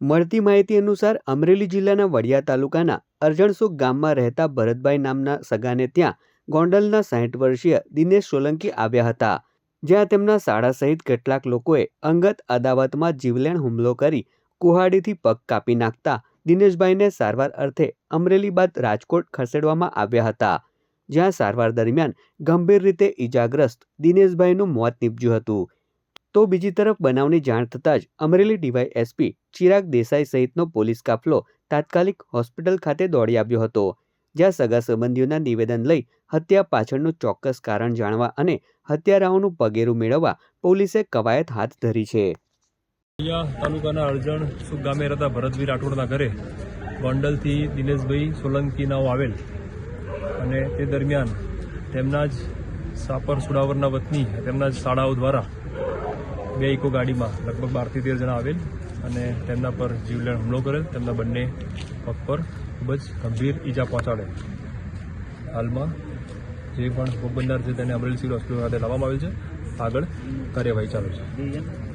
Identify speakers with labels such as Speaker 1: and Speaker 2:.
Speaker 1: મળતી માહિતી અનુસાર અમરેલી જિલ્લાના વડિયા તાલુકાના અરજણસુખ ગામમાં રહેતા ભરતભાઈ નામના સગાને ત્યાં ગોંડલના સાહીઠ વર્ષીય દિનેશ સોલંકી આવ્યા હતા, જ્યાં તેમના શાળા સહિત કેટલાક લોકોએ અંગત અદાવતમાં જીવલેણ હુમલો કરી કુહાડીથી પગ કાપી નાખતા દિનેશભાઈને સારવાર અર્થે અમરેલી બાદ રાજકોટ ખસેડવામાં આવ્યા હતા, જ્યાં સારવાર દરમિયાન ગંભીર રીતે ઈજાગ્રસ્ત દિનેશભાઈનું મોત નીપજ્યું હતું. તો બીજી તરફ બનાવની જાણ થતાં જ અમરેલી ડીવાય એસપી ચિરાગ દેસાઈ સહિતનો પોલીસ કાફલો તાત્કાલિક હોસ્પિટલ ખાતે દોડી આવ્યો હતો, જ્યાં સગા સંબંધીઓના નિવેદન લઈ હત્યા પાછળનું ચોક્કસ કારણ જાણવા અને હત્યારાઓનું પગેરું મેળવવા પોલીસે કવાયત હાથ ધરી છે.
Speaker 2: તાલુકાના અરજણ સુખ ગામે રહેતા ભરતભાઈ રાઠોડના ઘરે ગોંડલથી દિનેશભાઈ સોલંકીનાઓ આવેલ અને તે દરમિયાન તેમના જ સાપર સુડાવરના વતની તેમના જ શાળાઓ દ્વારા બે ઇકો ગાડીમાં લગભગ બારથી તેર જણા આવેલ અને તેમના પર જીવલેણ હુમલો કરેલ. તેમના બંને પગ પર ખૂબ જ ગંભીર ઈજા પહોંચાડે હાલમાં જે પણ ભોગ છે તેને અમરેલી સિવિલ હોસ્પિટલ ખાતે લાવવામાં આવેલ છે. આગળ કાર્યવાહી ચાલુ છે.